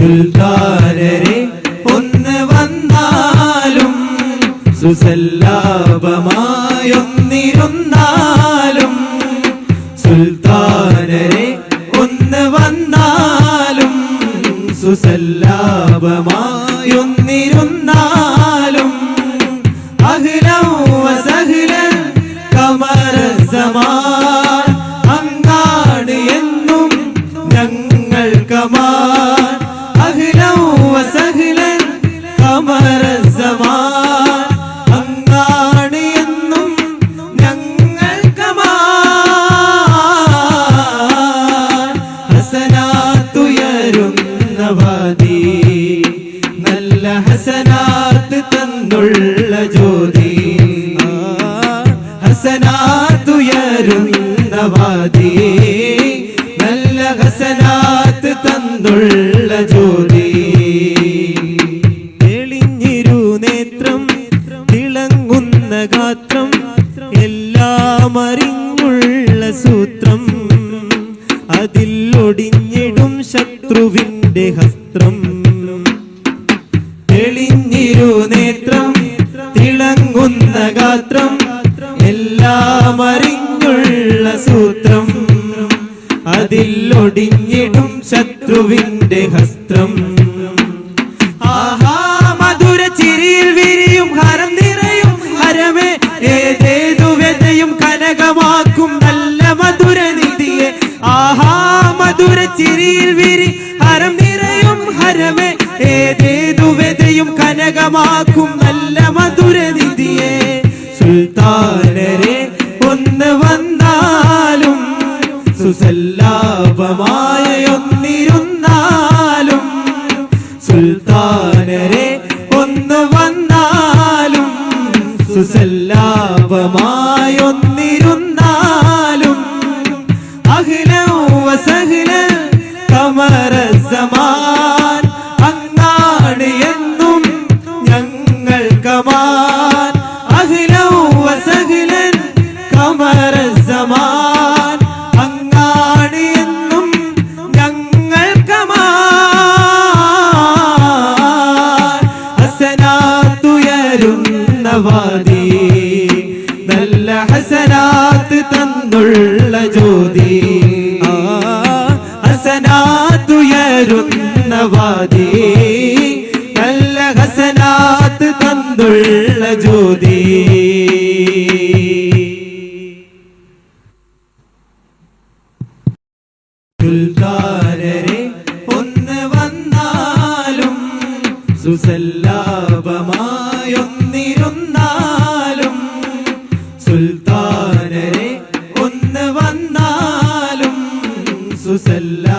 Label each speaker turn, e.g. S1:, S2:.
S1: സുൽത്താനരെ ഒന്ന് വന്നാലും സുസല്ലാപമായൊന്നിരുന്നാലും സുൽത്താനരെ ഒന്ന് വന്നാലും സുസല്ലാപമായൊന്നിരുന്നാലും ഹസനാത്ത് തന്നുള്ള ജ്യോതി. ഹസനാത്തുയരുന്ന സൂത്രം അതിൽ ഒടിഞ്ഞിടും ശത്രുവിന്റെ ഹസ്ത്രം. തെളിഞ്ഞിരു നേത്രം തിളങ്ങുന്ന ഗാത്രം എല്ലാം അറിഞ്ഞുള്ള സൂത്രം. അതിൽ ഒടിഞ്ഞിടും ശത്രുവിന്റെ ഹസ്ത്രം. വ്യതയും കനകമാക്കും നല്ല മധുര നിധിയെ സുൽത്താനരെ ഒന്ന് വന്നാലും സുസല്ലാപമായ ഒന്നിരുന്നാലും സുൽത്താനരെ ഒന്ന് വന്നാലും സുസല്ലാപമായ കമാൻ അഖിലം വസഹ്ലൻ കമറ സമാൻ അങ്ങാണ് എന്നും ഞങ്ങൾ കമാൻ. ഹസനാത്തുയരുന്ന വാദി നല്ല ഹസനാത്ത് തന്നുള്ള ജ്യോതി. ഹസനാത്തുയരുന്ന വാദി തന്നുള്ള ജ്യോതി. ഒന്ന് വന്നാലും സുസല്ലാപമായൊന്നിരുന്നാലും സുൽത്താനരെ ഒന്ന് വന്നാലും സുസല്ല